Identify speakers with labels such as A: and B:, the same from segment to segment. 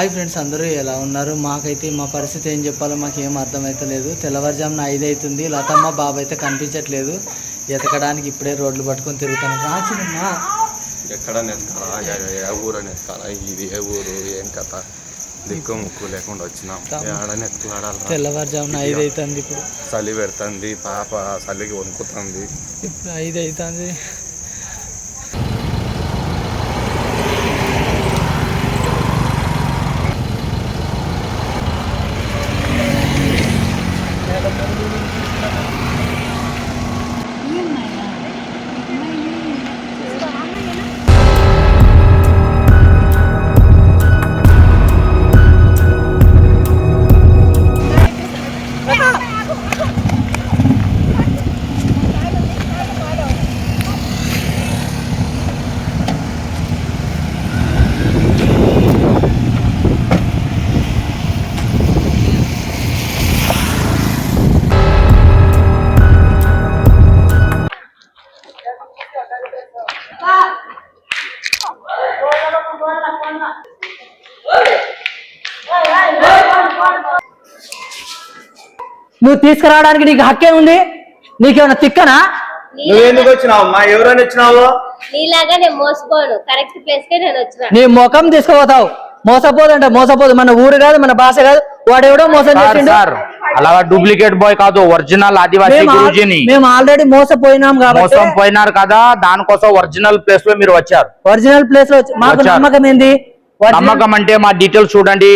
A: Hi friends అందరూ ఎలా ఉన్నారు? మాకైతే మా పరిస్థితి ఏం చెప్పాలో మాకు ఏం అర్థమైతలేదు. తెల్లవారుజామున ఐదు అవుతుంది లతమ్మ బాబు అయితే కనిపించట్లేదు. ఎతకడానికి ఇప్పుడే రోడ్లు పట్టుకొని తిరుగుతాను. రాచినమ్మా
B: ఎక్కడ ఏ ఊరు ఇది ఏ ఊరు? ఏం కథ? దిక్కు ముక్కు లేకుండా వచ్చినాం.
A: తెల్లవారుజామున ఐదు అవుతుంది ఇప్పుడు.
B: చలి పెడుతుంది పాప చలికి వణుకుతుంది.
A: ఇప్పుడు ఐదు అవుతుంది
C: తీసుకురావడానికి నీకు హక్కే ఉంది? నీకేమైనా తిక్కనా?
D: నువ్వు ఎందుకు వచ్చినావు అమ్మా? ఎవరైనా వచ్చినావు?
E: నీలాగా నేను మోసపోను కరెక్ట్ ప్లేస్ కే నేను వచ్చిన.
C: నీ ముఖం తీసుకుపోతావు. మోసపోదంటే మోసపోదు. మన ఊరు కాదు మన భాష కాదు. వాడెవడో మోసం
F: సార్
C: చేసిండు.
F: సార్ అలా డూప్లికేట్ బాయ్ కాదు. ఒరిజినల్ ఆదివాసీ
C: మేము ఆల్-
F: గురూజీని.
C: మేము ఆల్రెడీ మోసపోయినాం కాబట్టి
F: మోసం పోయినారు కదా దానికోసం ఒరిజినల్ ప్లేస్లో మీరు వచ్చారు.
C: ఒరిజినల్ ప్లేస్లో వచ్చి- మాకు
F: వచ్చారు.
C: నమ్మకం ఏంది?
F: నమ్మకం అంటే మా డీటెయిల్స్ చూడండి.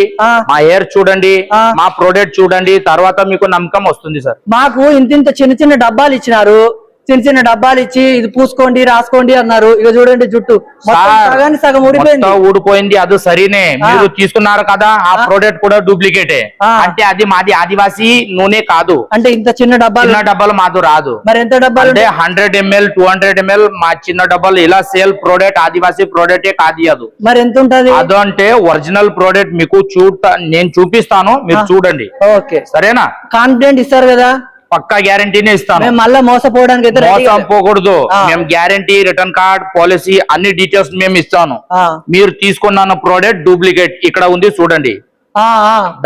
F: మా హెయిర్ చూడండి. మా ప్రోడక్ట్ చూడండి తర్వాత మీకు నమ్మకం వస్తుంది సార్
C: మాకు ఇంత చిన్న చిన్న డబ్బాలు ఇచ్చినారు చిన్న చిన్న డబ్బాలు ఇచ్చి ఇది పూసుకోండి రాసుకోండి అన్నారు. ఇక చూడండి జుట్టు. సగానికి సగం ఊడిపోయింది.
F: ఊడిపోయింది. అది సరేనే. మీరు తీసుకున్నారు కదా ఆ. ప్రోడక్ట్ కూడా డూప్లికేటే. అంటే అది మాది ఆదివాసీ నూనె కాదు.
C: అంటే ఇంత చిన్న డబ్బాలు
F: చిన్న డబ్బాలు మాదు రాదు.
C: మరి ఎంత డబ్బాలు
F: అంటే? Hundred ML two hundred ML మా చిన్న డబ్బాలు ఇలా సేల్ ప్రోడక్ట్ ఆదివాసీ ప్రోడక్ట్ కాదు అది.
C: మరి ఎంత ఉంటది?
F: అది అంటే ఒరిజినల్ ప్రోడక్ట్ మీకు చూడ నేను చూపిస్తాను మీరు. చూడండి.
C: ఓకే.
F: సరేనా?
C: కాన్ఫిడెంట్ ఇస్తారు కదా?
F: పక్కా గ్యారంటీనే ఇస్తాను.
C: మేము మళ్ళా మోసపోవడానికి అయితే
F: మోసం పోకూడదు. మేము గ్యారంటీ రిటర్న్ కార్డ్ పాలసీ అన్ని డీటెయిల్స్ మేము ఇస్తాను. మీరు తీసుకున్న ప్రోడక్ట్ డూప్లికేట్. ఇక్కడ ఉంది చూడండి.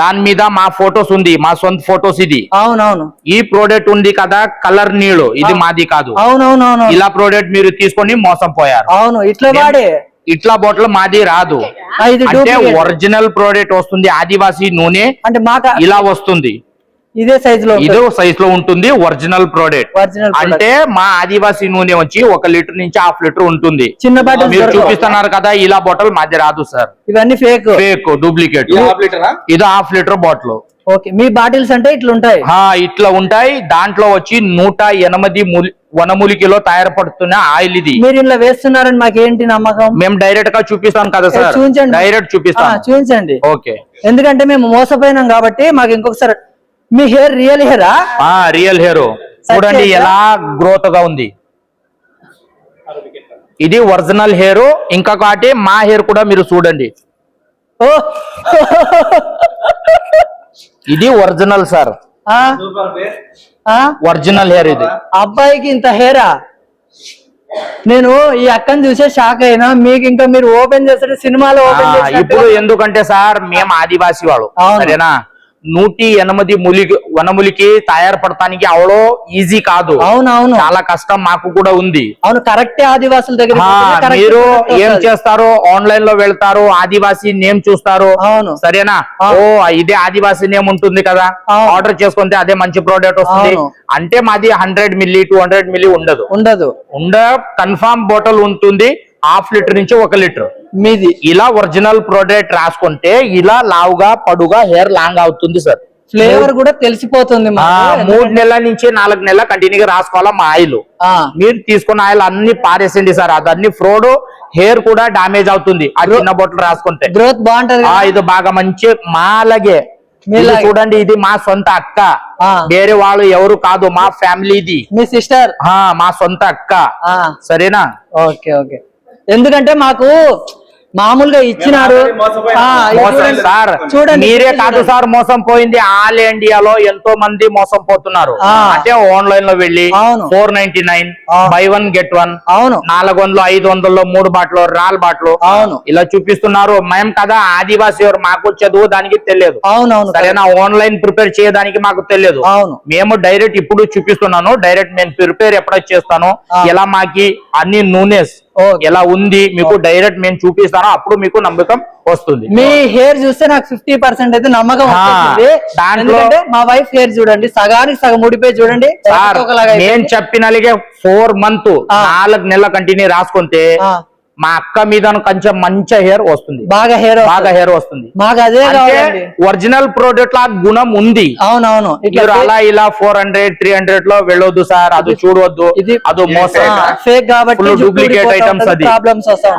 F: దాని మీద మా ఫోటోస్ ఉంది. మా సొంత ఫోటోస్ ఇది.
C: అవునవును.
F: ఈ ప్రోడక్ట్ ఉంది కదా కలర్ నీళ్ళు. ఇది మాది కాదు.
C: అవునవునవును.
F: ఇలా ప్రోడక్ట్ మీరు తీసుకొని మోసం పోయారు.
C: అవును ఇట్లా వాడే.
F: ఇట్లా బాటిల్ మాది రాదు. అంటే. ఒరిజినల్ ప్రోడక్ట్ వస్తుంది ఆదివాసీ నూనె.
C: అంటే మాక
F: ఇలా వస్తుంది.
C: ఇదే సైజ్లో
F: ఇదో సైజ్లో ఉంటుంది ఒరిజినల్ ప్రోడక్ట్. అంటే మా ఆదివాసీ నూనె వచ్చి ఒక లీటర్ నుంచి హాఫ్ లీటర్ ఉంటుంది.
C: చిన్న బాటిల్స్
F: మీరు. చూపిస్తున్నారు కదా ఇలా బాటిల్ మాది రాదు సార్
C: ఇవన్నీ ఫేక్
F: ఫేక్ డూప్లికేట్ ఇది హాఫ్ లీటర్? బాటిల్
C: ఓకే మీ బాటిల్స్ అంటే ఇట్లా ఉంటాయి.
F: ఇట్లా ఉంటాయి. దాంట్లో వచ్చి నూట ఎనిమిది మూలి వనమూలికలో తయారుపడుతున్న ఆయిల్ ఇది.
C: మీరు ఇలా వేస్తున్నారని మాకు ఏంటి నమ్మకం?
F: మేము డైరెక్ట్గా చూపిస్తాం కదా సార్
C: చూపించండి.
F: డైరెక్ట్ చూపిస్తాం.
C: చూపించండి.
F: ఓకే
C: ఎందుకంటే మేము మోసపోయినాం కాబట్టి మాకు ఇంకొకసారి మీ హెయిర్ రియల్ హెయిరా
F: ఆ? రియల్ హెయిర్ చూడండి. ఎలా గ్రోత్గా ఉంది. ఇది ఒరిజినల్ హెయిర్ ఇంకొకటి మా హెయిర్ కూడా మీరు చూడండి. ఇది ఒరిజినల్ సార్ ఒరిజినల్ హెయిర్ ఇది.
C: అబ్బాయికి ఇంత హెయిరా నేను ఈ అక్కని చూసే షాక్ అయినా మీకు ఇంకా మీరు ఓపెన్ చేస్తే సినిమాలో ఓపెన్
F: ఇప్పుడు ఎందుకంటే సార్ మేము ఆదివాసి వాళ్ళు. సరేనా? నూటి ఎనిమిది ములికి వనములికి తయారుపడటానికి అవడో ఈజీ కాదు.
C: అవును అవును
F: చాలా కష్టం మాకు కూడా ఉంది.
C: అవును కరెక్టే ఆదివాసుల దగ్గర
F: మీరు ఏం చేస్తారు ఆన్లైన్లో వెళ్తారు ఆదివాసీ నేమ్ చూస్తారు
C: అవును.
F: సరేనా. ఓ ఇదే ఆదివాసీ నేమ్ ఉంటుంది కదా. ఆర్డర్ చేసుకుంటే అదే మంచి ప్రోడక్ట్ వస్తుంది. అంటే మాది hundred milli two hundred milli ఉండదు.
C: ఉండదు.
F: ఉండ కన్ఫామ్ బాటిల్ ఉంటుంది. హాఫ్ లీటర్ నుంచి ఒక లీటర్.
C: మీది
F: ఇలా ఒరిజినల్ ప్రోడక్ట్ రాసుకుంటే ఇలా లావుగా పడుగా హెయిర్ లాంగ్ అవుతుంది సార్.
C: ఫ్లేవర్ కూడా తెలిసిపోతుంది.
F: మూడు నెలల నుంచి నాలుగు నెలల కంటిన్యూగా రాసుకోవాలా మా ఆయిల్.
C: ఆ,
F: మీరు తీసుకున్న ఆయిల్ అన్ని పారేసింది సార్. అదన్ని ఫ్రోడ్ హెయిర్ కూడా డామేజ్ అవుతుంది ఆ చిన్న బొట్లు రాసుకుంటే.
C: గ్రోత్ బాగుంటది?
F: ఇది బాగా మంచి ఇది
C: మీలాగే.
F: చూడండి ఇది మా సొంత అక్క.
C: ఆ.
F: వేరే వాళ్ళు ఎవరు కాదు మా ఫ్యామిలీది.
C: మీ సిస్టర్.
F: మా సొంత అక్క.
C: ఆ.
F: సరేనా?
C: Okay okay. ఎందుకంటే మాకు మామూలుగా ఇచ్చినారు.
F: సార్
C: చూడండి
F: మీరే కాదు. సార్ మోసం పోయింది ఆల్ ఇండియాలో ఎంతో మంది మోసం పోతున్నారు. అంటే ఆన్లైన్లో వెళ్ళి. Four ninety nine. Buy one get one
C: అవును
F: నాలుగు వందలు ఐదు వందల్లో మూడు బాటలు రాల్ బాటలు
C: అవును.
F: ఇలా చూపిస్తున్నారు మేము కదా ఆదివాసీ ఎవరు మాకు చదువు దానికి తెలియదు
C: అవునవును
F: సరేనా ఆన్లైన్ ప్రిపేర్ చేయడానికి మాకు తెలియదు
C: అవును.
F: మేము డైరెక్ట్ ఇప్పుడు చూపిస్తున్నాను డైరెక్ట్ నేను ప్రిపేర్ ఎప్పుడో చేస్తాను. ఎలా మాకి అన్ని నూనెస్. ఎలా ఉంది మీకు డైరెక్ట్ మేము చూపిస్తాను అప్పుడు మీకు నమ్మకం వస్తుంది
C: మీ హెయిర్ చూస్తే నాకు ఫిఫ్టీ పర్సెంట్ అయితే నమ్మకం ఎందుకంటే మా వైఫ్ హెయిర్ చూడండి సగానికి సగం ఊడిపోయి చూడండి
F: నేను. చెప్పినలాగే ఫోర్ మంత్. నాలుగు నెలల కంటిన్యూ రాసుకుంటే మా అక్క మీద కొంచెం మంచి హెయిర్ వస్తుంది.
C: బాగా హెయిర్
F: బాగా హెయిర్ వస్తుంది.
C: మాకు అదే
F: ఒరిజినల్ ప్రోడక్ట్ లా గుణం ఉంది.
C: అవునవును.
F: మీరు అలా ఇలా ఫోర్ హండ్రెడ్ త్రీ హండ్రెడ్లో వెళ్ళొద్దు సార్ అది చూడవద్దు
C: ఇది
F: అది మోసం.
C: ఫేక్ కాబట్టి
F: డూప్లికేట్ ఐటమ్స్ అది.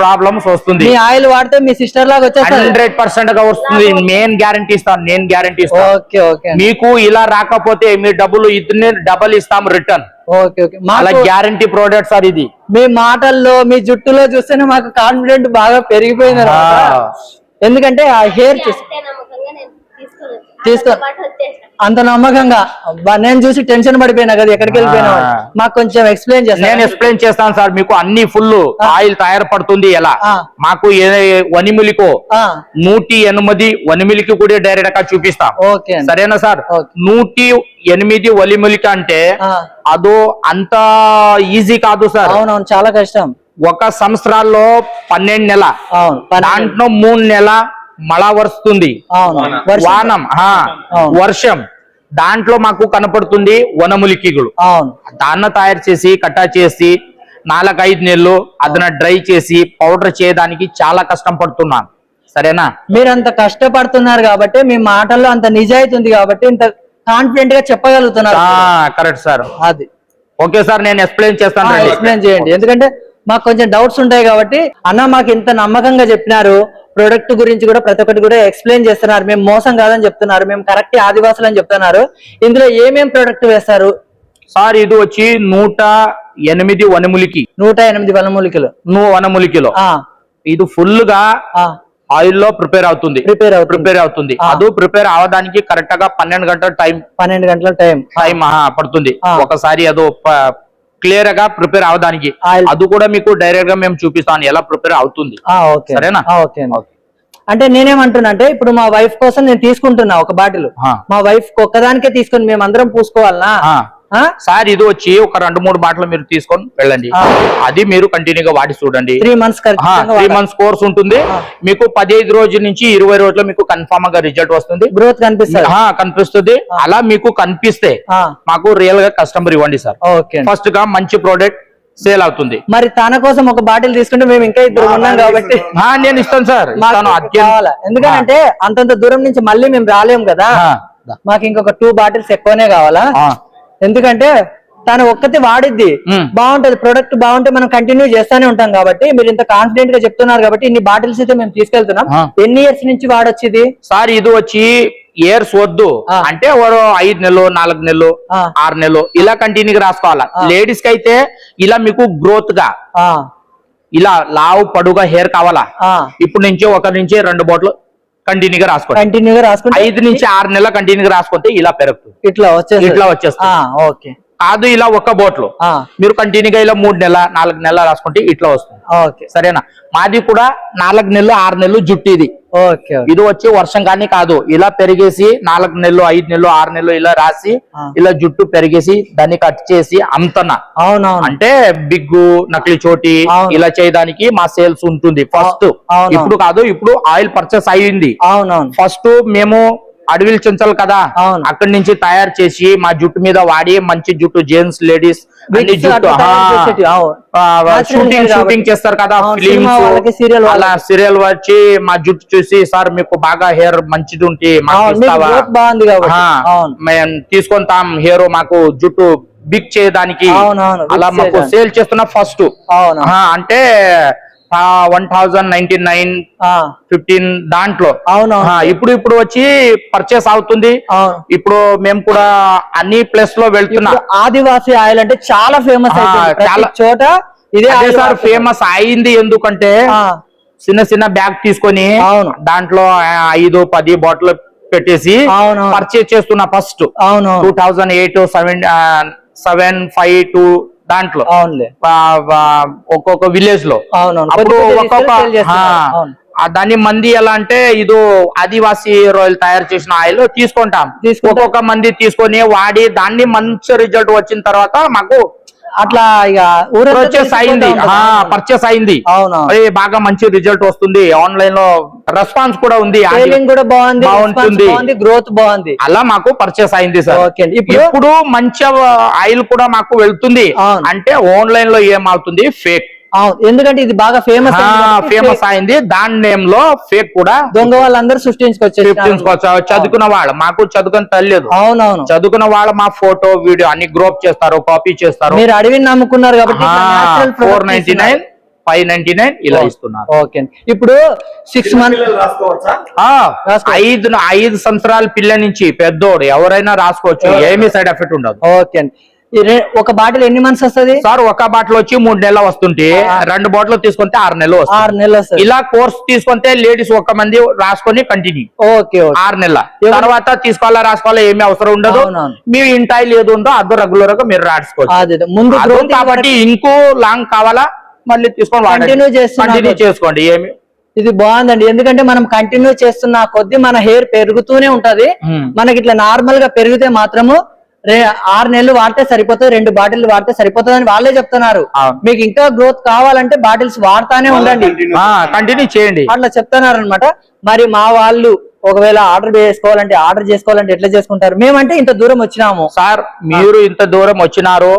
C: ప్రాబ్లమ్స్
F: వస్తుంది.
C: మీ ఆయిల్ వాడితే మీ సిస్టర్ లాగా వచ్చేస్తారు
F: హండ్రెడ్ పర్సెంట్గా వస్తుంది. నేను గ్యారంటీ ఇస్తాను నేను గ్యారంటీ ఇస్తాను
C: ఓకే ఓకే. అండి.
F: మీకు ఇలా రాకపోతే మీ డబ్బులు ఇద్దరిని డబల్ ఇస్తాం రిటర్న్
C: ఓకే ఓకే.
F: అలా
C: మాకు
F: గ్యారంటీ ప్రోడక్ట్ సార్ ఇది.
C: మీ మాటల్లో మీ జుట్టులో చూస్తేనే మాకు కాన్ఫిడెంట్ బాగా పెరిగిపోయింది. ఎందుకంటే ఆ హెయిర్ చూసి
E: నేను.
C: తీసుకో- అంత నమ్మకంగా. అబ్బా, నేను చూసి టెన్షన్ పడిపోయినా కదా ఎక్కడికి వెళ్ళిపోయినా. మాకు కొంచెం ఎక్స్ప్లెయిన్
F: నేను
C: చేస్తాను
F: ఎక్స్ప్లెయిన్ చేస్తాను సార్ మీకు అన్ని ఫుల్ ఆయిల్ తయారు పడుతుంది ఎలా. మాకు ఏ- వనిమిలికో నూటి ఎనిమిది వనిమిలికి కూడా డైరెక్ట్గా చూపిస్తాం. సరేనా సార్. నూటి ఎనిమిది వలిమిలిక అంటే. అదో అంత ఈజీ కాదు సార్.
C: అవునవును చాలా కష్టం.
F: ఒక సంవత్సరాల్లో పన్నెండు నెల దాంట్లో మూడు నెల మళ వరుస్తుంది. వానం. వర్షం. దాంట్లో మాకు కనపడుతుంది వనములికిగులు.
C: అవును.
F: దాన్ని తయారు చేసి కట్టా చేసి నాలుగైదు నెలలు అదన డ్రై చేసి పౌడర్ చేయడానికి చాలా కష్టం పడుతున్నాను సరేనా?
C: మీరు అంత కష్టపడుతున్నారు కాబట్టి మీ మాటల్లో అంత నిజాయితీ ఉంది కాబట్టి ఇంత కాన్ఫిడెంట్గా చెప్పగలుగుతున్నారు.
F: Correct sir.
C: అది.
F: ఓకే సార్ నేను ఎక్స్ప్లెయిన్ చేస్తాను.
C: ఎక్స్ప్లెయిన్ చేయండి. ఎందుకంటే మాకు కొంచెం డౌట్స్ ఉంటాయి కాబట్టి అన్న మాకు ఇంత నమ్మకంగా చెప్పినారు. ప్రొడక్ట్ గురించి కూడా ప్రతి ఒక్కటి కూడా ఎక్స్ప్లెయిన్ చేస్తున్నారు. మేము మోసం కాదని చెప్తున్నారు. మేము కరెక్ట్ ఆదివాసులు అని చెప్తున్నారు. ఇందులో ఏమేం ప్రొడక్ట్ వేస్తారు?
F: సార్ ఇది వచ్చి నూట ఎనిమిది వనములికి.
C: నూట ఎనిమిది వనమూలికలు.
F: నువ్వు వనములికిలో. ఇది ఫుల్గా ఆయిల్లో ప్రిపేర్ అవుతుంది.
C: ప్రిపేర్
F: ప్రిపేర్ అవుతుంది. అది ప్రిపేర్ అవడానికి కరెక్ట్గా పన్నెండు గంటల టైం.
C: పన్నెండు గంటల టైం.
F: టైం పడుతుంది. ఒకసారి అదో క్లియర్గా ప్రిపేర్ అవడానికి. అది కూడా మీకు డైరెక్ట్గా మేము చూపిస్తాను ఎలా ప్రిపేర్ అవుతుంది
C: ఓకే
F: సరేనా?
C: అంటే నేనేమంటున్నా అంటే ఇప్పుడు మా వైఫ్ కోసం నేను తీసుకుంటున్నా ఒక బాటిల్. మా వైఫ్ ఒక్కదానికే తీసుకొని మేము అందరం పూసుకోవాలనా?
F: సార్ ఇది వచ్చి ఒక రెండు మూడు బాటలు మీరు తీసుకొని వెళ్ళండి. అది మీరు కంటిన్యూగా వాడి చూడండి.
C: Three months
F: three months course ఉంటుంది. మీకు పదిహేను రోజుల నుంచి ఇరవై రోజుల్లో మీకు కన్ఫామ్గా రిజల్ట్ వస్తుంది.
C: గ్రోత్ కనిపిస్తుంది.
F: కనిపిస్తుంది. అలా మీకు కనిపిస్తే. మాకు రియల్గా కస్టమర్ ఇవ్వండి సార్. ఫస్ట్గా మంచి ప్రోడక్ట్ సేల్ అవుతుంది.
C: మరి తన కోసం ఒక బాటిల్ తీసుకుంటే మేము ఇంకా ఇద్దరు ఉన్నాం కాబట్టి
F: నేను ఇస్తాను సార్.
C: ఎందుకంటే అంతంత దూరం నుంచి మళ్ళీ మేము రాలేం కదా. మాకు ఇంకొక టూ బాటిల్స్ ఎక్కువనే కావాలా. ఎందుకంటే తను ఒక్కటి వాడిద్ది. బాగుంటది ప్రొడక్ట్ బాగుంటే మనం కంటిన్యూ చేస్తానే ఉంటాం కాబట్టి మీరు ఇంత కాన్ఫిడెంట్గా చెప్తున్నారు కాబట్టి ఇన్ని బాటిల్స్ అయితే మేము తీసుకెళ్తున్నాం. ఎన్ని ఇయర్స్ నుంచి వాడొచ్చు ఇది
F: సార్ ఇది వచ్చి ఇయర్స్ వద్దు. అంటే ఐదు నెలలు నాలుగు నెలలు. ఆరు నెలలు ఇలా కంటిన్యూగా రాసుకోవాలా. లేడీస్కి అయితే ఇలా మీకు
C: గ్రోత్గా
F: ఇలా లావు పడుగా హెయిర్ కావాలా. ఇప్పుడు నుంచి ఒక నుంచి రెండు బాటిల్ కంటిన్యూగా రాసుకోండి.
C: కంటిన్యూగా రాసుకుంటే
F: ఐదు నుంచి ఆరు నెలల కంటిన్యూగా రాసుకుంటే ఇలా పెరుగుతుంది.
C: ఇట్లా వచ్చేసి
F: ఇట్లా వచ్చేస్తుంది.
C: ఓకే.
F: కాదు ఇలా ఒక బోట్లు. మీరు కంటిన్యూగా ఇలా మూడు నెలల నాలుగు నెలల రాసుకుంటే ఇట్లా వస్తుంది. సరేనా? మాది కూడా నాలుగు నెలలు ఆరు నెలలు జుట్టు ఇది. ఇది వచ్చి వర్షం కానీ కాదు. ఇలా పెరిగేసి నాలుగు నెలలు ఐదు నెలలు ఆరు నెలలు ఇలా రాసి. ఇలా జుట్టు పెరిగేసి దాన్ని కట్ చేసి
C: అవునవును.
F: అంటే బిగ్గు నకిలీ చోటి. ఇలా చేయడానికి మా సేల్స్ ఉంటుంది ఫస్ట్. ఇప్పుడు కాదు ఇప్పుడు ఆయిల్ పర్చేస్ అయ్యింది
C: అవునవును.
F: ఫస్ట్ మేము అడవిలు చెంచాలి కదా. అక్కడి నుంచి తయారు చేసి మా జుట్టు మీద వాడి మంచి జుట్టు జెంట్స్ లేడీస్ జుట్టు. Shooting shooting. చేస్తారు కదా ఫిలిమ్స్
C: వాళ్ళకి.
F: అలా సీరియల్ వచ్చి మా జుట్టు చూసి సార్ మీకు బాగా హెయిర్ మంచిది ఉంటే. మేము తీసుకుంటాం హెయిర్ మాకు జుట్టు బిగ్ చేయడానికి. అలా మాకు. సేల్ చేస్తున్న ఫస్ట్
C: అవును.
F: అంటే one thousand ninety nine fifteen దాంట్లో.
C: అవునవును.
F: ఆ, ఇప్పుడు ఇప్పుడు వచ్చి పర్చేస్ అవుతుంది.
C: అవును
F: ఇప్పుడు మేము కూడా అన్ని ప్లేస్లో వెళ్తున్నా.
C: ఆదివాసి ఆయిల్ అంటే చాలా ఫేమస్
F: చాలా-
C: చోట ఇదే
F: సార్. ఫేమస్ అయింది ఎందుకంటే చిన్న చిన్న బ్యాగ్ తీసుకొని
C: అవును.
F: దాంట్లో ఐదు పది బాటిల్ పెట్టేసి
C: అవును.
F: పర్చేస్ చేస్తున్నా ఫస్ట్
C: అవును
F: two thousand eight seven seven five two దాంట్లో. ఒక్కొక్క
C: విలేజ్లో.
F: అప్పుడు ఒక్కొక్క దాన్ని మంది ఎలా అంటే ఇది ఆదివాసీ రాయల్ తయారు చేసిన ఆయిల్ తీసుకుంటాం. ఒక్కొక్క మంది తీసుకొని వాడి దాన్ని మంచి రిజల్ట్ వచ్చిన తర్వాత మాకు
C: అట్లా ఇక
F: పర్చేస్ అయింది. పర్చేస్ అయింది.
C: అవునవును.
F: బాగా మంచి రిజల్ట్ వస్తుంది. ఆన్లైన్లో రెస్పాన్స్ కూడా ఉంది.
C: కూడా బాగుంది.
F: బాగుంటుంది.
C: గ్రోత్ బాగుంది.
F: అలా మాకు పర్చేస్ అయింది సార్.
C: ఇప్పుడు-
F: మంచి ఆయిల్ కూడా మాకు వెళ్తుంది. అంటే ఆన్లైన్లో ఏమవుతుంది ఫేక్
C: ఎందుకంటే ఇది బాగా ఫేమస్
F: ఫేమస్ అయింది దాని నేమ్లో ఫేక్ కూడా
C: దొంగ వాళ్ళందరూ సృష్టించుకొచ్చారు.
F: ఫిఫ్టీన్ చదువుకున్న వాళ్ళు. మాకు చదువుకుని తల్లేదు
C: అవునవును.
F: చదువుకున్న వాళ్ళు మా ఫోటో వీడియో అన్ని గ్రోప్ చేస్తారు కాపీ చేస్తారు.
C: మీరు అడవిని నమ్ముకున్నారు కాబట్టి
F: four ninety nine five ninety nine ఇలా ఇస్తున్నారు.
C: ఓకే. ఇప్పుడు సిక్స్ మంత్
D: పిల్లలు రాసుకోవచ్చా?
F: ఆ,
C: రాసుకో.
F: ఐదు ఐదు సంవత్సరాల పిల్ల నుంచి పెద్దోడు ఎవరైనా రాసుకోవచ్చు. ఏమీ సైడ్ ఎఫెక్ట్ ఉండదు.
C: ఓకే అండి. ఒక బాటిల్ ఎన్ని మంత్స్ వస్తది?
F: సార్ ఒక బాటిల్ వచ్చి మూడు నెలలు వస్తుంటే రెండు బాటిల్ తీసుకుంటే ఆరు నెలలు
C: ఆరు నెలలు
F: ఇలా కోర్స్ తీసుకుంటే లేడీస్ ఒక మంది రాసుకొని కంటిన్యూ
C: ఓకే
F: ఆరు నెలల. తర్వాత తీసుకోవాలా రాసుకోవాలా ఏమీ అవసరం ఉండదు. మీ ఇంటాయిల్ ఏది ఉందో అది రెగ్యులర్గా మీరు రాసుకోవచ్చు.
C: ముందు
F: కాబట్టి ఇంకో లాంగ్ కావాలా మళ్ళీ తీసుకొని
C: చేస్తున్నా
F: కంటిన్యూ
C: కొద్ది.
F: చేసుకోండి ఏమి.
C: ఇది బాగుందండి. ఎందుకంటే మనం కంటిన్యూ చేస్తున్న కొద్దీ మన హెయిర్ పెరుగుతూనే ఉంటది. మనకి ఇట్లా నార్మల్గా పెరిగితే మాత్రము ఆరు నెలలు వాడితే సరిపోతుంది రెండు బాటిల్ వాడితే సరిపోతుంది అని వాళ్ళే చెప్తున్నారు. మీకు ఇంకా గ్రోత్ కావాలంటే బాటిల్స్ వాడుతానే ఉండండి
F: కంటిన్యూ చేయండి
C: అట్లా చెప్తున్నారు అనమాట మరి మా వాళ్ళు ఒకవేళ ఆర్డర్ చేసుకోవాలంటే ఆర్డర్ చేసుకోవాలంటే ఎట్లా చేసుకుంటారు మేమంటే ఇంత దూరం వచ్చినాము
F: సార్ మీరు ఇంత దూరం వచ్చినారు.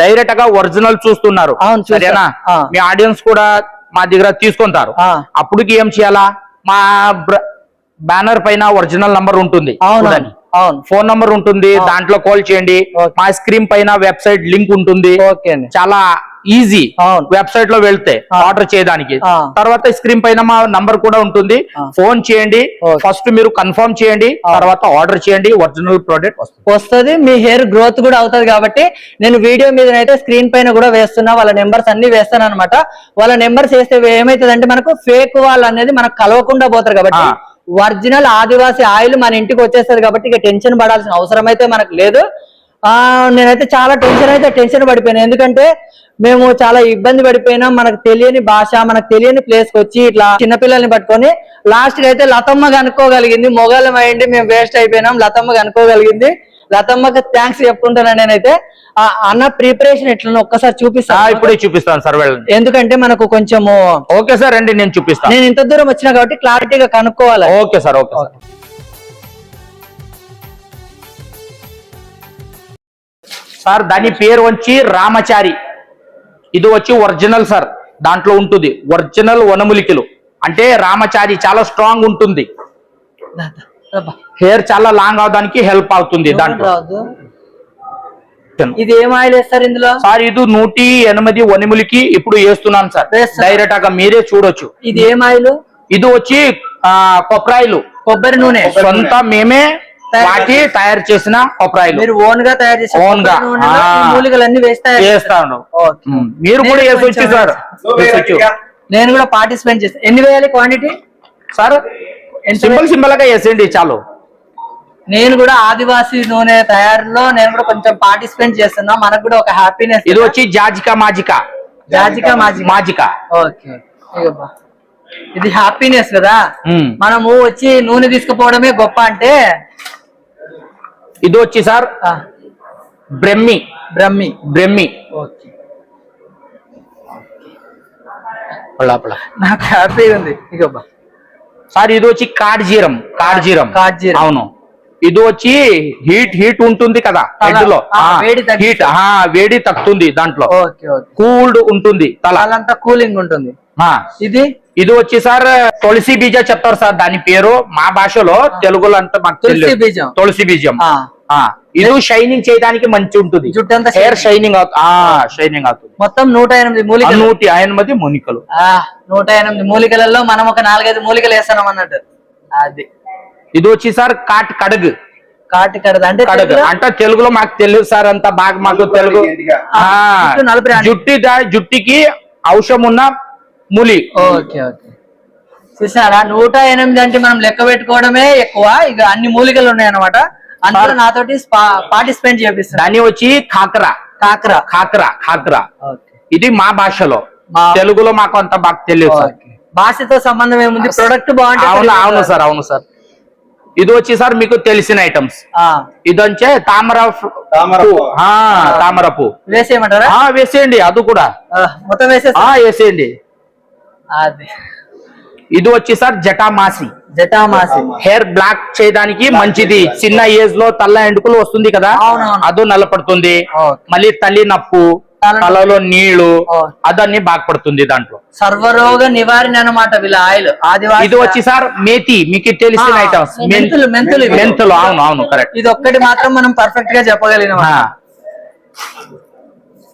F: డైరెక్ట్గా ఒరిజినల్ చూస్తున్నారు. సరేనా. మీ ఆడియన్స్ కూడా మా దగ్గర తీసుకుంటారు
C: ఆ.
F: అప్పుడుకి ఏం చేయాలా మా బ్యానర్ పైన ఒరిజినల్ నంబర్ ఉంటుంది.
C: అవును.
F: ఫోన్ నంబర్ ఉంటుంది దాంట్లో కాల్ చేయండి. మా స్క్రీన్ పైన వెబ్సైట్ లింక్ ఉంటుంది. చాలా ఈజీ.
C: అవును.
F: వెబ్సైట్లో వెళ్తే. ఆర్డర్ చేయడానికి. తర్వాత స్క్రీన్ పైన మా నంబర్ కూడా ఉంటుంది. ఫోన్ చేయండి. ఫస్ట్ మీరు కన్ఫర్మ్ చేయండి. తర్వాత ఆర్డర్ చేయండి. ఒరిజినల్ ప్రోడక్ట్ వస్తుంది.
C: మీ హెయిర్ గ్రోత్ కూడా అవుతుంది కాబట్టి నేను వీడియో మీద అయితే స్క్రీన్ పైన కూడా వేస్తున్నా. వాళ్ళ నెంబర్స్ అన్ని వేస్తాను అనమాట వాళ్ళ నెంబర్స్ వేస్తే ఏమైతుంది అంటే మనకు ఫేక్ వాళ్ళు అనేది మనకు కలవకుండా పోతారు కాబట్టి. ఒరిజినల్ ఆదివాసీ ఆయిల్ మన ఇంటికి వచ్చేస్తుంది కాబట్టి ఇక టెన్షన్ పడాల్సిన అవసరం అయితే మనకు లేదు. ఆ నేనైతే చాలా టెన్షన్ అయితే టెన్షన్ పడిపోయాను. ఎందుకంటే మేము చాలా ఇబ్బంది పడిపోయినాం. మనకు తెలియని భాష మనకు తెలియని ప్లేస్కి వచ్చి ఇట్లా చిన్నపిల్లల్ని పట్టుకొని లాస్ట్కి అయితే లతమ్మ కనుక్కోగలిగింది. మొగలం అయ్యండి మేము వేస్ట్ అయిపోయినాం. లతమ్మ కనుక్కోగలిగింది. లతమ్మకి థ్యాంక్స్ చెప్పుకుంటున్నాను నేనైతే అన్న ప్రిపరేషన్ ఎట్లా ఒక్కసారి
F: ఆ,
C: చూపిస్తాను
F: ఇప్పుడే చూపిస్తాను సార్ వెళ్ళండి.
C: ఎందుకంటే మనకు కొంచెము
F: ఓకే సార్ రండి నేను చూపిస్తాను.
C: నేను ఇంత దూరం వచ్చినా కాబట్టి క్లారిటీగా కనుక్కోవాలి.
F: Okay sir okay sir. దాని పేరు వచ్చి రామచారి. ఇది వచ్చి ఒరిజినల్ సార్ దాంట్లో ఉంటుంది. ఒరిజినల్ వనములికలు. అంటే రామచారి చాలా స్ట్రాంగ్ ఉంటుంది. హెయిర్ చాలా లాంగ్ అవడానికి హెల్ప్ అవుతుంది దాంట్లో.
C: ఇది ఏం ఆయిల్ వేస్తారు ఇందులో?
F: సార్ ఇది నూటి ఎనిమిది వనములికి ఇప్పుడు వేస్తున్నాను సార్. డైరెక్ట్గా మీరే చూడొచ్చు.
C: ఇది ఏం ఆయిల్?
F: ఇది వచ్చి ఆ, కొబ్బరాయిలు
C: కొబ్బరి నూనె.
F: సొంత మేమే
C: తయారు
F: వాటి తయారు చేసిన కొబ్బరాయిలు
C: మీరు ఓన్గా తయారు చేసే
F: Own గా.
C: మూలికలన్నీ వేసి.
F: ఉమ్, మీరు కూడా
C: కొంచెం
F: సార్?
C: నేను కూడా పార్టిసిపేట్ చేస్తాను ఎన్ని వేయాలి క్వాంటిటీ?
F: సార్ సింపుల్ సింపుల్గా వేసేయండి చాలు.
C: నేను కూడా ఆదివాసీ నూనె తయారులో నేను కూడా కొంచెం పార్టిసిపేట్ చేస్తున్నా. మనకు కూడా ఒక హ్యాపీనెస్
F: ఇది వచ్చి జాజికా మాజికా.
C: జాజికా మాజికా.
F: మాజికా.
C: ఓకే. ఇది హ్యాపీనెస్ కదా. మనము వచ్చి నూనె తీసుకుపోవడమే గొప్ప అంటే?
F: ఇది వచ్చి సార్ బ్రహ్మి.
C: బ్రహ్మి.
F: బ్రహ్మి.
C: ఓకే. నాకు హ్యాపీగా ఉంది. ఇగబ్బా
F: సార్ ఇది వచ్చి కాడ్జీరం కాడ్జీరం
C: కాడ్జీరం.
F: అవును ఇది వచ్చి హీట్ హీట్ ఉంటుంది కదా
C: తల.
F: హెడ్లో
C: ఆ, వేడి తగ్గిస్తుంది.
F: హీట్ వేడి తగ్గుతుంది దాంట్లో కూల్డ్ ఉంటుంది తల
C: వాళ్ళంతా కూలింగ్ ఉంటుంది. ఇది
F: ఇది వచ్చి సార్ తులసి బీజ చెప్తారు సార్ దాని పేరు మా భాషలో తెలుగులో అంతా మాకు
C: తులసి. బీజం.
F: తులసి బీజం. ఇది షైనింగ్ చేయడానికి మంచి ఉంటుంది.
C: జుట్టు అంతా
F: హెయిర్
C: shining.
F: షైనింగ్ అవుతుంది షైనింగ్ అవుతుంది.
C: మొత్తం నూట ఎనిమిది మూలికలు.
F: నూటి మునికలు
C: ఆ, నూట ఎనిమిది మూలికలలో మనం ఒక నాలుగైదు మూలికలు వేస్తున్నాం అన్నట్టు. అది.
F: ఇది వచ్చి సార్ కాట్ కడగ్.
C: కాటి కడద అంటే
F: కడగ్. అంటే తెలుగులో మాకు తెలియదు సార్ అంత బాగా మాకు తెలుగు. ఆ,
C: జుట్టు
F: జుట్టికి ఔషధం ఉన్న ములి.
C: Okay okay. చూసారా? నూట ఎనిమిది అంటే మనం లెక్క పెట్టుకోవడమే ఎక్కువ. ఇక అన్ని మూలికలు ఉన్నాయి అనమాట అందులో నాతోటి పార్టిసిపేట్ చేపిస్తున్నా
F: దాని వచ్చి ఖాక్రా.
C: కాకర
F: ఖాక్రా ఖాక్రా. ఇది మా భాషలో.
C: మా-
F: తెలుగులో మాకు అంత బాగా తెలియదు సార్.
C: భాషతో సంబంధం ఏముంది? ప్రొడక్ట్ బాగుంటుంది
F: అవును అవును సార్ అవును సార్. ఇది వచ్చి సార్ మీకు తెలిసిన ఐటమ్స్ ఇది వచ్చే తామర
D: తామరపు.
F: పువ్వు. ఆ, తామరపు
C: వేసేయమంటారా?
F: ఆ వేసేయండి అది కూడా.
C: ఆ, మొత్తం
F: వేసేయండి.
C: అది.
F: ఇది వచ్చి sir jatamasi.
C: Jatamasi.
F: Hair black చేయడానికి మంచిది. చిన్న ఏజ్లో తల్ల ఎండుకలు వస్తుంది కదా. అది నల్లపడుతుంది. మళ్ళీ తల్లి నప్పు
C: తల-
F: తలలో
C: నీళ్ళు.
F: అదన్నీ బాగుపడుతుంది దాంట్లో.
C: సర్వరోగ నివారణ అనమాట వీళ్ళ ఆయిల్. ఆదివాసి
F: ఇది వచ్చి సార్ మేతి. మీకు తెలిసిన ఐటమ్స్
C: మెంతులు, మెంతులు.
F: మెంతులు. అవును అవును కరెక్ట్
C: ఇది ఒక్కటి మాత్రం మనం పర్ఫెక్ట్గా చెప్పగలిగినాం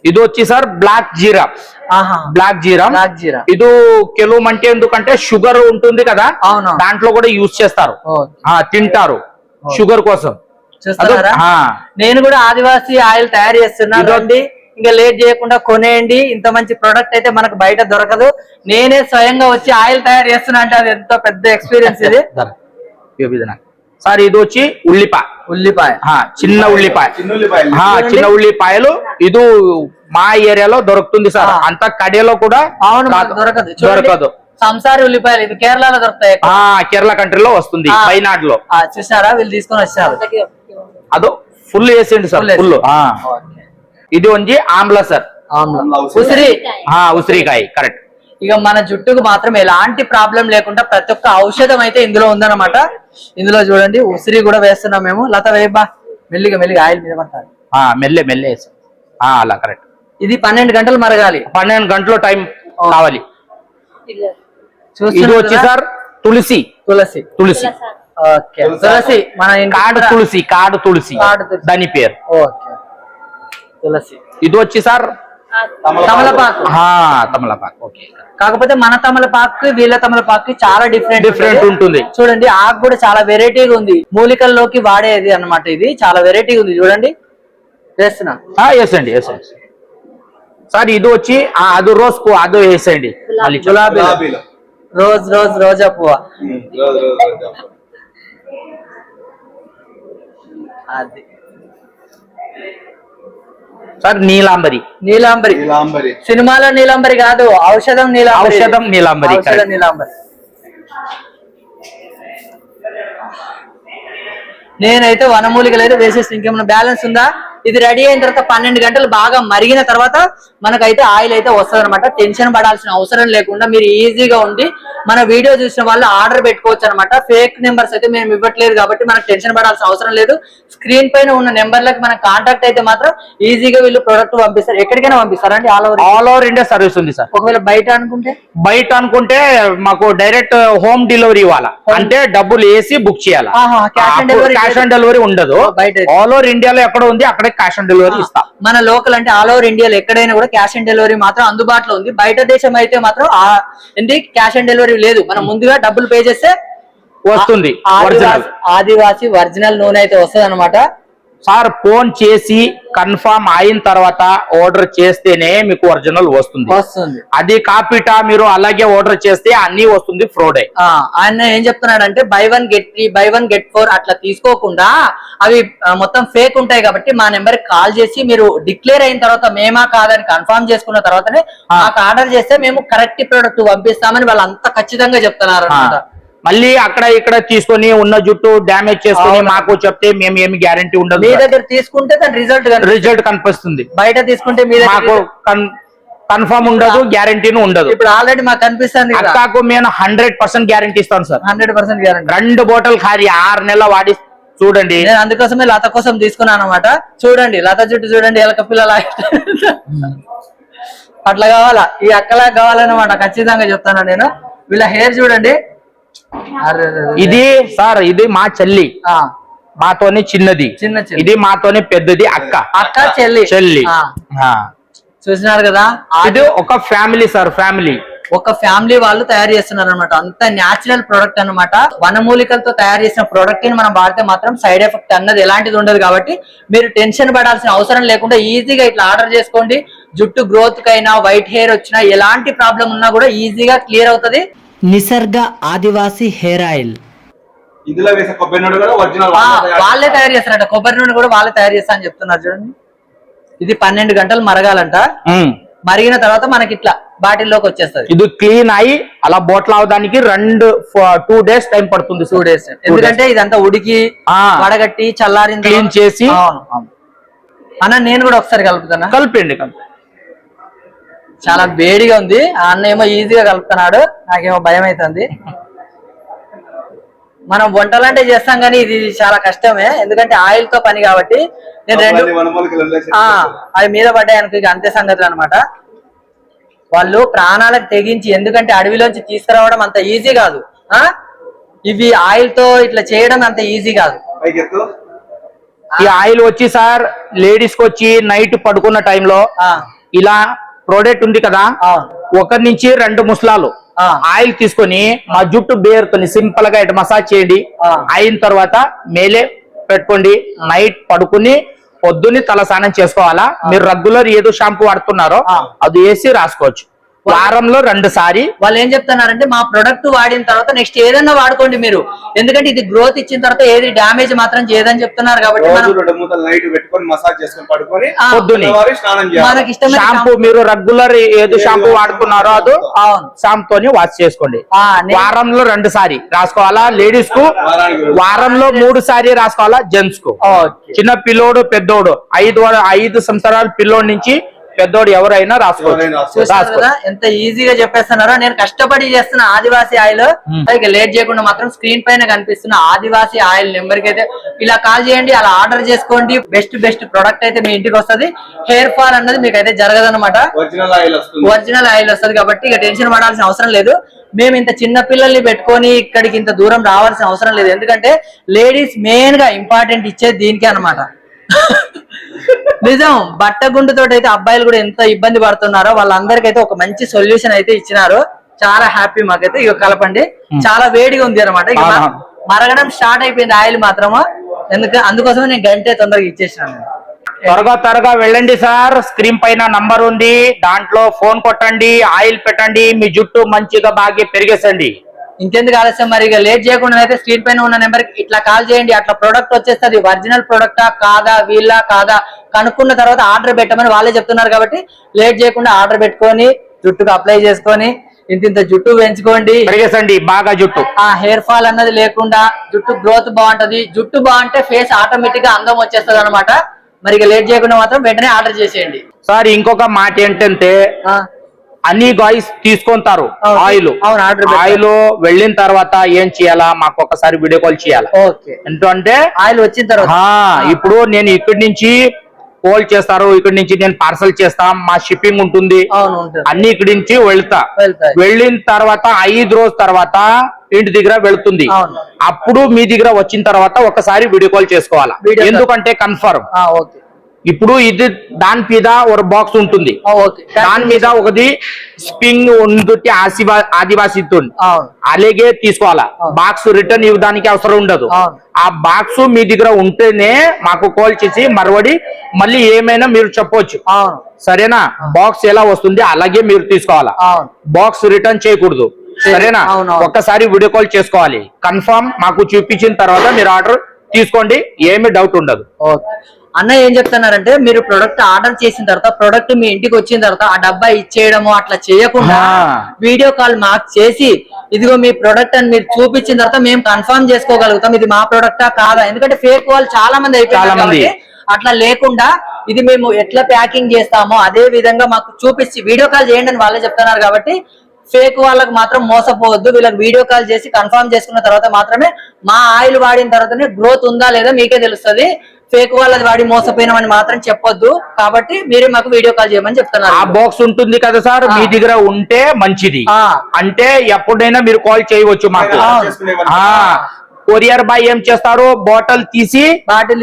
F: ఇది వచ్చి సార్ బ్లాక్ జీరా.
C: ఆహా.
F: బ్లాక్ జీరా.
C: బ్లాక్ జీరా.
F: ఇది కెలువ అంటే ఎందుకంటే షుగర్ ఉంటుంది కదా
C: అవును.
F: దాంట్లో కూడా యూజ్ చేస్తారు. తింటారు. షుగర్ కోసం.
C: నేను కూడా ఆదివాసి ఆయిల్ తయారు చేస్తున్నా
F: ఇదో-
C: రండి. ఇంకా లేట్ చేయకుండా కొనేయండి. ఇంత మంచి ప్రొడక్ట్ అయితే మనకు బయట దొరకదు. నేనే స్వయంగా వచ్చి ఆయిల్ తయారు చేస్తున్నా అంటే అది ఎంతో పెద్ద ఎక్స్పీరియన్స్ ఇది.
F: సార్ ఇది వచ్చి ఉల్లిపాయ.
C: ఉల్లిపాయ.
F: చిన్న ఉల్లిపాయ. చిన్న ఉల్లిపాయలు. ఇది మా ఏరియాలో దొరుకుతుంది సార్. అంత కడియలో కూడా
C: అవును. దొరకదు.
F: దొరకదు.
C: సంసారి ఉల్లిపాయలు ఇవి కేరళలో దొరుకుతాయి
F: కేరళ కంట్రీలో వస్తుంది
C: ఆ.
F: పైనాడ్లో
C: ఆ, చూసారా? వీళ్ళు తీసుకొని వచ్చారు.
F: అదో ఫుల్ వేసేయండి సార్ ఫుల్
C: ఓకే.
F: ఇది వచ్చి ఆమ్లా సార్.
C: ఉసిరి.
F: ఆ ఉసిరికాయ కరెక్ట్.
C: ఇక మన జుట్టుకు మాత్రం ఎలాంటి ప్రాబ్లం లేకుండా ప్రతి ఒక్క ఔషధం అయితే ఇందులో ఉందన్నమాట. ఇందులో చూడండి ఉసిరి కూడా వేస్తున్నాం మేము. లత వేయబ్బా. మెల్లిగా మెల్లిగా ఆయిల్ మీద పడతారు.
F: ఆ మెల్లె మెల్లె అలా కరెక్ట్.
C: ఇది పన్నెండు గంటలు మరగాలి.
F: పన్నెండు గంటల టైం కావాలి. ఇది వచ్చి? సార్ తులసి.
C: తులసి.
F: తులసి.
C: ఓకే. తులసి. మన
F: కాడు తులసి కాడు తులసి. దాని పేరు.
C: ఓకే. తులసి.
F: ఇది వచ్చి సార్?
C: తమలపాకు.
F: ఆ, తమలపాకు. ఓకే.
C: కాకపోతే మన తమలపాకు వీళ్ళ తమలపాకు చాలా డిఫరెంట్
F: డిఫరెంట్ ఉంటుంది.
C: చూడండి ఆకు కూడా చాలా వెరైటీగా ఉంది. మూలికల్లోకి వాడేది అన్నమాట ఇది. చాలా వెరైటీగా ఉంది. చూడండి. వేస్తున్నా.
F: ఆ, వేసండి వేసండి. సార్ ఇది వచ్చి ఆ, అది రోజ్ పువ్వు అది వేసేయండి. మళ్ళీ
C: గులాబీ
D: గులాబీలు.
C: రోజ్ రోజ్ రోజా పువ్వ. అది.
F: సార్ నీలాంబరి.
C: నీలాంబరి.
D: నీలాంబరి.
C: సినిమాలో నీలాంబరి కాదు ఔషధం నీలాంబరి.
F: ఔషధం నీలాంబరి.
C: నీలాంబరి. నేనైతే వనమూలికలు అయితే వేసేసి ఇంకేమైనా బ్యాలెన్స్ ఉందా? ఇది రెడీ అయిన తర్వాత పన్నెండు గంటలు బాగా మరిగిన తర్వాత మనకైతే ఆయిల్ అయితే వస్తుంది అనమాట టెన్షన్ పడాల్సిన అవసరం లేకుండా మీరు ఈజీగా ఉండి మన వీడియో చూసిన వాళ్ళు ఆర్డర్ పెట్టుకోవచ్చు అనమాట ఫేక్ నెంబర్స్ అయితే మేము ఇవ్వట్లేదు కాబట్టి మనకు టెన్షన్ పడాల్సిన అవసరం లేదు. స్క్రీన్ పైన ఉన్న నెంబర్లకు మన కాంటాక్ట్ అయితే మాత్రం ఈజీగా వీళ్ళు ప్రొడక్ట్ పంపిస్తారు. ఎక్కడికైనా పంపిస్తారండి? All over
F: all over India service ఉంది సార్.
C: ఒకవేళ బయట అనుకుంటే?
F: బయట అనుకుంటే మాకు డైరెక్ట్ హోమ్ డెలివరీ ఇవ్వాలా. అంటే డబ్బులు వేసి బుక్ చేయాలా. క్యాష్ ఆన్ డెలివరీ ఉండదు. ఆల్ ఓవర్ ఇండియాలో ఎక్కడ ఉంది అక్కడే క్యాష్ ఆన్ డెలివరీ ఇస్తా.
C: మన లోకల్ అంటే ఆల్ ఓవర్ ఇండియాలో ఎక్కడైనా కూడా క్యాష్ ఆన్ డెలివరీ మాత్రం అందుబాటులో ఉంది. బయట దేశం అయితే మాత్రం ఏంటి క్యాష్ ఆన్ డెలివరీ లేదు. మనం ముందుగా డబ్బులు పే చేస్తే
F: వస్తుంది.
C: ఆదివాసి ఒరిజినల్ నూనె అయితే వస్తుంది అనమాట
F: సార్ ఫోన్ చేసి కన్ఫర్మ్ అయిన తర్వాత ఆర్డర్ చేస్తేనే మీకు ఒరిజినల్ వస్తుంది.
C: వస్తుంది.
F: అది కాపీటా మీరు అలాగే ఆర్డర్ చేస్తే అన్ని వస్తుంది ఫ్రాడే.
C: ఆయన ఏం చెప్తున్నాడంటే buy one get three buy one get four అట్లా తీసుకోకుండా అవి మొత్తం ఫేక్ ఉంటాయి కాబట్టి మా నెంబర్ కాల్ చేసి మీరు డిక్లేర్ అయిన తర్వాత మేమా కాదని కన్ఫర్మ్ చేసుకున్న తర్వాతనే మాకు ఆర్డర్ చేస్తే మేము కరెక్ట్ ప్రొడక్ట్ పంపిస్తామని వాళ్ళు అంత ఖచ్చితంగా చెప్తున్నారు అనమాట
F: మళ్ళీ అక్కడ ఇక్కడ తీసుకొని ఉన్న జుట్టు డ్యామేజ్ చేసుకొని. మాకు చెప్తే మేము ఏమి గ్యారంటీ ఉండదు
C: మీ దగ్గర తీసుకుంటే దాని రిజల్ట్
F: రిజల్ట్ కనిపిస్తుంది.
C: బయట తీసుకుంటే మీ
F: మాకు కన్ఫర్మ్ ఉండదు గ్యారంటీను ఉండదు.
C: ఇప్పుడు ఆల్రెడీ మాకు కనిపిస్తుంది
F: అక్కకు నేను హండ్రెడ్ పర్సెంట్ గ్యారంటీ ఇస్తాను సార్.
C: హండ్రెడ్ పర్సెంట్ గ్యారంటీ
F: రెండు బాటిల్ ఖారీ ఆరు నెలల వాడి చూడండి.
C: నేను అందుకోసమే లత కోసం తీసుకున్నాను అనమాట చూడండి లత జుట్టు చూడండి ఎలక పిల్లల అట్లా కావాలా? ఈ అక్కలా కావాలన్నమాట ఖచ్చితంగా చెప్తాను నేను. వీళ్ళ హెయిర్ చూడండి.
F: ఇది సార్ ఇది మా చెల్లి. మాతోనే చిన్నది.
C: చిన్న.
F: ఇది మాతోనే పెద్దది అక్క.
C: అక్క చెల్లి.
F: చెల్లి.
C: చూసినారు కదా?
F: ఇది ఒక ఫ్యామిలీ సార్ ఫ్యామిలీ.
C: ఒక ఫ్యామిలీ వాళ్ళు తయారు చేస్తున్నారు అనమాట అంత న్యాచురల్ ప్రొడక్ట్ అన్నమాట. వనమూలికలతో తయారు చేసిన ప్రొడక్ట్ని మనం వాడితే మాత్రం సైడ్ ఎఫెక్ట్ అన్నది ఎలాంటిది ఉండదు కాబట్టి మీరు టెన్షన్ పడాల్సిన అవసరం లేకుండా ఈజీగా ఇట్లా ఆర్డర్ చేసుకోండి. జుట్టు గ్రోత్ కైనా వైట్ హెయిర్ వచ్చినా ఎలాంటి ప్రాబ్లం ఉన్నా కూడా ఈజీగా క్లియర్ అవుతది. Nisarga Adivasi hair oil.
D: ఇందులో వేసే కొబ్బరి నూనె కూడా ఒరిజినల్
C: వాళ్ళే తయారు చేస్తారంట. కొబ్బరి నూనె కూడా వాళ్ళే తయారు చేస్తా అని చెప్తున్నారు చూడండి. ఇది పన్నెండు గంటలు మరగాలంట. మరిగిన తర్వాత మనకి ఇట్లా బాటిల్లోకి వచ్చేస్తది.
F: ఇది క్లీన్ అయి అలా బోట్ల అవడానికి రెండు టూ డేస్ టైం పడుతుంది
C: టూ డేస్. ఎందుకంటే ఇదంతా ఉడికి
F: ఆ.
C: వడగట్టి చల్లారిన
F: క్లీన్ చేసి.
C: అవును. అన్న నేను కూడా ఒకసారి కలుపుతానా?
F: కలిపండి కలిపి
C: చాలా వేడిగా ఉంది. ఆ అన్న ఏమో ఈజీగా కలుపుతున్నాడు. నాకేమో భయం అవుతుంది మనం వంటలంటే చేస్తాం కానీ ఇది చాలా కష్టమే. ఎందుకంటే ఆయిల్తో పని కాబట్టి నేను రెండు ఆ అవి మీద పడ్డాయి అనుకో ఇక అంతే సంగతులు అనమాట వాళ్ళు ప్రాణాలకు తెగించి ఎందుకంటే అడవిలోంచి తీసుకురావడం అంత ఈజీ కాదు. ఆ? ఇవి ఆయిల్తో ఇట్లా చేయడం అంత ఈజీ కాదు.
F: ఈ ఆయిల్ వచ్చి సార్ లేడీస్కి వచ్చి నైట్ పడుకున్న టైంలో
C: ఆ.
F: ఇలా ప్రోడక్ట్ ఉంది కదా? ఒకరి నుంచి రెండు ముసలాలు. ఆయిల్ తీసుకొని మా జుట్టు బేరుకొని సింపుల్గా ఇటు మసాజ్ చేయండి. అయిన తర్వాత మేలే పెట్టుకోండి. నైట్ పడుకుని పొద్దున్నే తల స్నానం చేసుకోవాలా మీరు రెగ్యులర్ ఏదో షాంపూ వాడుతున్నారో. అది వేసి రాసుకోవచ్చు. వారంలో రెండు సారి.
C: వాళ్ళు ఏం చెప్తున్నారంటే మా ప్రొడక్ట్ వాడిన తర్వాత నెక్స్ట్ ఏదన్నా వాడుకోండి మీరు. ఎందుకంటే ఇది గ్రోత్ ఇచ్చిన తర్వాత ఏది డ్యామేజ్ మాత్రం చేయదని చెప్తున్నారు కాబట్టి
D: రోజు
C: మనం
D: రెండు మూతలు నైట్ పెట్టుకొని మసాజ్ చేసుకొని పడుకొని
C: ఆ,
F: పొద్దున్నే.
D: తెల్లవారి స్నానం చేయాలి.
C: మనకి ఇష్టమైన
F: షాంపూ మీరు రెగ్యులర్ ఏదో షాంపూ వాడుతున్నారో అది షాంపూ తోని వాష్ చేసుకోండి. వారంలో రెండు సారి. రాసుకోవాలా?
D: లేడీస్కు.
F: వారంలో మూడు సారి రాసుకోవాలా? జెంట్స్కు.
C: ఓకే.
F: చిన్న పిల్లోడు పెద్దోడు. ఐదు ఐదు సంవత్సరాల పిల్లోడి నుంచి పెద్దోడు ఎవరైనా రాసుకోవచ్చు.
C: ఎంత ఈజీగా చెప్పేస్తున్నారో నేను కష్టపడి చేస్తున్న ఆదివాసీ ఆయిల్ ఇక లేట్ చేయకుండా మాత్రం స్క్రీన్ పైన కనిపిస్తున్న ఆదివాసీ ఆయిల్ నెంబర్కి అయితే ఇలా కాల్ చేయండి అలా ఆర్డర్ చేసుకోండి. బెస్ట్ బెస్ట్ ప్రొడక్ట్ అయితే మీ ఇంటికి వస్తది. హెయిర్ ఫాల్ అన్నది మీకు అయితే జరగదన్నమాట.
D: ఒరిజినల్ ఆయిల్ వస్తుంది.
C: ఒరిజినల్ ఆయిల్ వస్తది కాబట్టి ఇక టెన్షన్ పడాల్సిన అవసరం లేదు. మేము ఇంత చిన్న పిల్లల్ని పెట్టుకొని ఇక్కడికి ఇంత దూరం రావాల్సిన అవసరం లేదు. ఎందుకంటే లేడీస్ మెయిన్గా ఇంపార్టెంట్ ఇచ్చేది దీనికే అన్నమాట. నిజం బట్ట గుండుతో అయితే అబ్బాయిలు కూడా ఎంత ఇబ్బంది పడుతున్నారో వాళ్ళందరికైతే ఒక మంచి సొల్యూషన్ అయితే ఇచ్చినారు. చాలా హ్యాపీ మాకైతే. ఇక కలపండి. చాలా వేడిగా ఉంది అనమాట. మరగడం స్టార్ట్ అయిపోయింది ఆయిల్ మాత్రము. ఎందుకు అందుకోసమే నేను గంటే తొందరగా ఇచ్చేసినాను.
F: త్వరగా త్వరగా వెళ్ళండి సార్. స్క్రీన్ పైన నంబర్ ఉంది. దాంట్లో ఫోన్ కొట్టండి ఆయిల్ పెట్టండి. మీ జుట్టు మంచిగా బాగా పెరిగేసండి.
C: ఇంకెందుకు ఆలస్యం మరి? ఇక లేట్ చేయకుండా అయితే స్క్రీన్ పైన ఉన్న నెంబర్ ఇట్లా కాల్ చేయండి. అట్లా ప్రొడక్ట్ వచ్చేస్తుంది. ఒరిజినల్ ప్రొడక్టా కాదా వీళ్ళ కాదా? కనుక్కున్న తర్వాత ఆర్డర్ పెట్టమని వాళ్ళే చెప్తున్నారు కాబట్టి లేట్ చేయకుండా ఆర్డర్ పెట్టుకొని జుట్టుకు అప్లై చేసుకొని ఇంత ఇంత జుట్టు పెంచుకోండి.
F: బాగా జుట్టు.
C: ఆ హెయిర్ ఫాల్ అన్నది లేకుండా జుట్టు గ్రోత్ బాగుంటది. జుట్టు బాగుంటే ఫేస్ ఆటోమేటిక్గా అందం వచ్చేస్తుంది అనమాట మరి ఇక లేట్ చేయకుండా మాత్రం వెంటనే ఆర్డర్ చేసేయండి.
F: సార్ ఇంకొక మాట ఏంటంటే అన్ని గాయస్ తీసుకుంటారు. ఆయిల్. ఆయిల్ వెళ్ళిన తర్వాత ఏం చేయాలా? మాకు ఒకసారి వీడియో కాల్ చేయాలా? ఎందుకంటే
C: ఆయిల్ వచ్చిన తర్వాత.
F: ఆ, ఇప్పుడు నేను ఇక్కడి నుంచి కాల్ చేస్తారు. ఇక్కడి నుంచి నేను పార్సల్ చేస్తా. మా షిప్పింగ్ ఉంటుంది. అన్ని ఇక్కడి నుంచి వెళ్తా. వెళ్ళిన తర్వాత ఐదు రోజు తర్వాత ఇంటి దగ్గర వెళ్తుంది. అప్పుడు మీ దగ్గర వచ్చిన తర్వాత ఒకసారి వీడియో కాల్ చేసుకోవాలా. ఎందుకంటే కన్ఫర్మ్ ఇప్పుడు ఇది దాని మీద ఒక బాక్స్ ఉంటుంది.
C: ఓకే
F: దాని మీద ఒకటి స్ప్రింగ్ ఉంటుంది ఆసివా ఆదివాసీ
C: అవును.
F: అలాగే తీసుకోవాలా. బాక్స్ రిటర్న్ ఇవ్వడానికి అవసరం ఉండదు. ఆ బాక్స్ మీ దగ్గర ఉంటేనే మాకు కాల్ చేసి మరవడి మళ్ళీ ఏమైనా మీరు చెప్పొచ్చు. సరేనా? బాక్స్ ఎలా వస్తుంది అలాగే మీరు తీసుకోవాలా. బాక్స్ రిటర్న్ చేయకూడదు. సరేనా. ఒక్కసారి వీడియో కాల్ చేసుకోవాలి. కన్ఫర్మ్ మాకు చూపించిన తర్వాత మీరు ఆర్డర్ తీసుకోండి ఏమి డౌట్ ఉండదు
C: అన్న ఏం చెప్తున్నారంటే మీరు ప్రొడక్ట్ ఆర్డర్ చేసిన తర్వాత ప్రొడక్ట్ మీ ఇంటికి వచ్చిన తర్వాత ఆ డబ్బా ఇచ్చేయడము అట్లా చేయకుండా. వీడియో కాల్ మాకు చేసి ఇదిగో మీ ప్రొడక్ట్ అని మీరు చూపించిన తర్వాత మేము కన్ఫర్మ్ చేసుకోగలుగుతాం ఇది మా ప్రొడక్టా కాదా ఎందుకంటే ఫేక్ వాళ్ళు చాలా మంది అయిపోయారు. కాబట్టి అట్లా లేకుండా ఇది మేము ఎట్లా ప్యాకింగ్ చేస్తామో అదే విధంగా మాకు చూపించి వీడియో కాల్ చేయండి అని వాళ్ళే చెప్తున్నారు కాబట్టి ఫేక్ వాళ్ళకి మాత్రం మోసపోవద్దు. వీళ్ళకి వీడియో కాల్ చేసి కన్ఫర్మ్ చేసుకున్న తర్వాత మాత్రమే మా ఆయిల్ వాడిన తర్వాతనే గ్రోత్ ఉందా లేదా మీకే తెలుస్తుంది. ఫేక్ వాళ్ళది వాడి మోసపోయినామని మాత్రం చెప్పొద్దు. కాబట్టి మీరే మాకు వీడియో కాల్ చేయమని
F: ఆ
C: చెప్తున్నారు
F: బాక్స్ ఉంటుంది కదా సార్?
C: ఆ.
F: మీ దగ్గర ఉంటే మంచిది.
C: ఆ.
F: అంటే ఎప్పుడైనా మీరు కాల్ చేయవచ్చు మాకు. ఆ. కొరియర్ బాయ్ ఏం చేస్తారు? బాటిల్ తీసి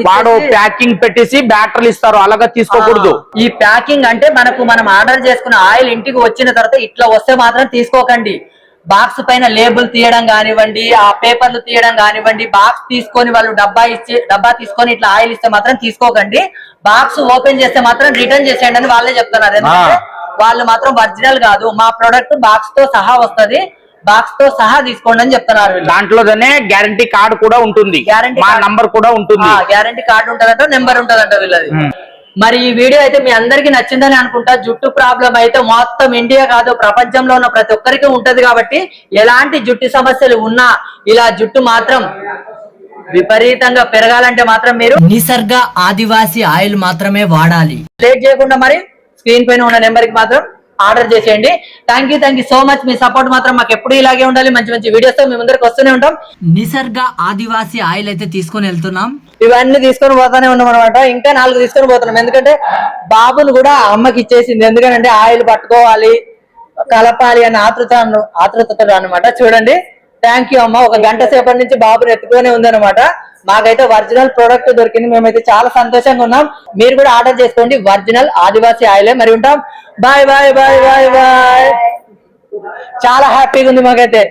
F: వాడు ప్యాకింగ్ పెట్టేసి బ్యాటరీలు ఇస్తారు. అలాగా తీసుకోకూడదు.
C: ఈ ప్యాకింగ్ అంటే మనకు మనం ఆర్డర్ చేసుకున్న ఆయిల్ ఇంటికి వచ్చిన తర్వాత ఇట్లా వస్తే మాత్రం తీసుకోకండి. బాక్స్ పైన లేబుల్ తీయడం కానివ్వండి ఆ పేపర్లు తీయడం కానివ్వండి బాక్స్ తీసుకొని వాళ్ళు డబ్బా ఇచ్చి డబ్బా తీసుకొని ఇట్లా ఆయిల్ ఇస్తే మాత్రం తీసుకోకండి. బాక్స్ ఓపెన్ చేస్తే మాత్రం రిటర్న్ చేసేయండి అని వాళ్ళే చెప్తున్నారు. ఎందుకంటే వాళ్ళు మాత్రం ఒరిజినల్ కాదు. మా ప్రొడక్ట్ బాక్స్తో సహా వస్తది. బాక్స్తో సహా తీసుకోండి అని చెప్తున్నారు
F: దాంట్లోనే గ్యారంటీ కార్డు కూడా ఉంటుంది. మా. నంబర్ కూడా ఉంటుంది.
C: గ్యారంటీ కార్డు ఉంటదంట నెంబర్ ఉంటదంట వీళ్ళది. మరి ఈ వీడియో అయితే మీ అందరికి నచ్చిందని అనుకుంటా. జుట్టు ప్రాబ్లం అయితే మొత్తం ఇండియా కాదు ప్రపంచంలో ఉన్న ప్రతి ఒక్కరికి ఉంటది కాబట్టి ఎలాంటి జుట్టు సమస్యలు ఉన్నా ఇలా జుట్టు మాత్రం విపరీతంగా పెరగాలంటే మాత్రం మీరు నిసర్గ ఆదివాసి ఆయిల్ మాత్రమే వాడాలి. లేట్ చేయకుండా మరి స్క్రీన్ పైన ఉన్న నెంబర్కి మాత్రం ఆర్డర్ చేసేయండి. Thank you thank you so much me support మాత్రం మాకు ఎప్పుడు ఇలాగే ఉండాలి. మంచి మంచి వీడియోస్తో మీ ముందరికి వస్తూనే ఉంటాం.
A: నిసర్గ ఆదివాసి ఆయిల్ అయితే తీసుకొని వెళ్తున్నాం.
C: ఇవన్నీ తీసుకొని పోతానే ఉన్నాం అనమాట ఇంకా నాలుగు తీసుకొని పోతున్నాం. ఎందుకంటే బాబును కూడా అమ్మకి ఇచ్చేసింది. ఎందుకంటే ఆయిల్ పట్టుకోవాలి కలపాలి అనే ఆతృత ఆతృతతో అనమాట చూడండి. థ్యాంక్ యూ అమ్మ. ఒక గంట సేపటి నుంచి బాబుని ఎత్తుకునే ఉందన్నమాట. మాకైతే ఒరిజినల్ ప్రోడక్ట్ దొరికింది. మేమైతే చాలా సంతోషంగా ఉన్నాం. మీరు కూడా ఆర్డర్ చేసుకోండి. ఒరిజినల్ ఆదివాసి ఆయిలే. మరి ఉంటాం. Bye bye bye bye bye చాలా హ్యాపీగా ఉంది మాకైతే.